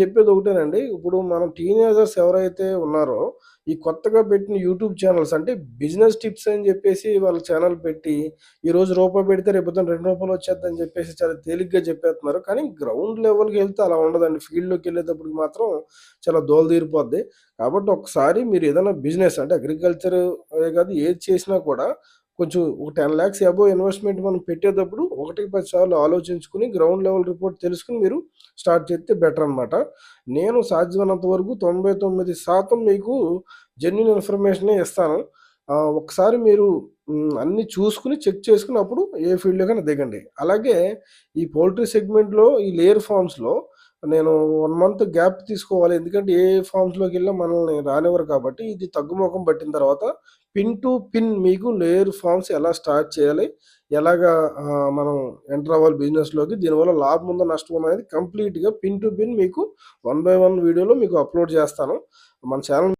చెప్పేది ఒకటేనండి. ఇప్పుడు మనం టీనేజర్స్ ఎవరైతే ఉన్నారో, ఈ కొత్తగా పెట్టిన యూట్యూబ్ ఛానల్స్ అంటే బిజినెస్ టిప్స్ అని చెప్పేసి వాళ్ళ ఛానల్ పెట్టి, ఈ రోజు రూపాయి పెడితే రేపు పొద్దున రూ. 2 వచ్చేద్దని చెప్పేసి చాలా తేలిగ్గా చెప్పేస్తున్నారు. కానీ గ్రౌండ్ లెవెల్కి వెళ్తే అలా ఉండదండి. ఫీల్డ్లోకి వెళ్ళేటప్పుడు మాత్రం చాలా దోలు తీరిపోద్ది. కాబట్టి ఒకసారి మీరు ఏదైనా బిజినెస్ అంటే అగ్రికల్చర్ కాదు ఏది చేసినా కూడా కొంచెం ఒక టెన్ ల్యాక్స్ అబోవ్ ఇన్వెస్ట్‌మెంట్ మనం పెట్టేటప్పుడు ఒకటికి పది సార్లు ఆలోచించుకొని గ్రౌండ్ లెవెల్ రిపోర్ట్ తెలుసుకొని మీరు స్టార్ట్ చేస్తే బెటర్ అనమాట. నేను సాధ్యమైనంత వరకు 99% మీకు జెన్యున్ ఇన్ఫర్మేషనే ఇస్తాను. ఒకసారి మీరు అన్నీ చూసుకుని చెక్ చేసుకుని అప్పుడు ఏ ఫీల్డ్‌లోకైనా దిగండి. అలాగే ఈ పౌల్ట్రీ సెగ్మెంట్‌లో ఈ లేయర్ ఫార్మ్స్‌లో నేను వన్ మంత్ గ్యాప్ తీసుకోవాలి. ఎందుకంటే ఏ ఫామ్స్లోకి ఫార్మ్స్‌లోకెళ్ళినా మనల్ని రానివ్వరు కాబట్టి ఇది తగ్గుముఖం పట్టిన తర్వాత పిన్ టు పిన్ మీకు లేయర్ ఫార్మ్స్ ఎలా స్టార్ట్ చేయాలి? ఎలాగా మనం ఎంటర్ అవ్వాలి బిజినెస్‌లోకి? దీనివల్ల లాభం ఉందో నష్టం ఉందో అనేది కంప్లీట్‌గా పిన్ టు పిన్ మీకు వన్ బై వన్ వీడియోలో మీకు అప్‌లోడ్ చేస్తాను. మన ఛానల్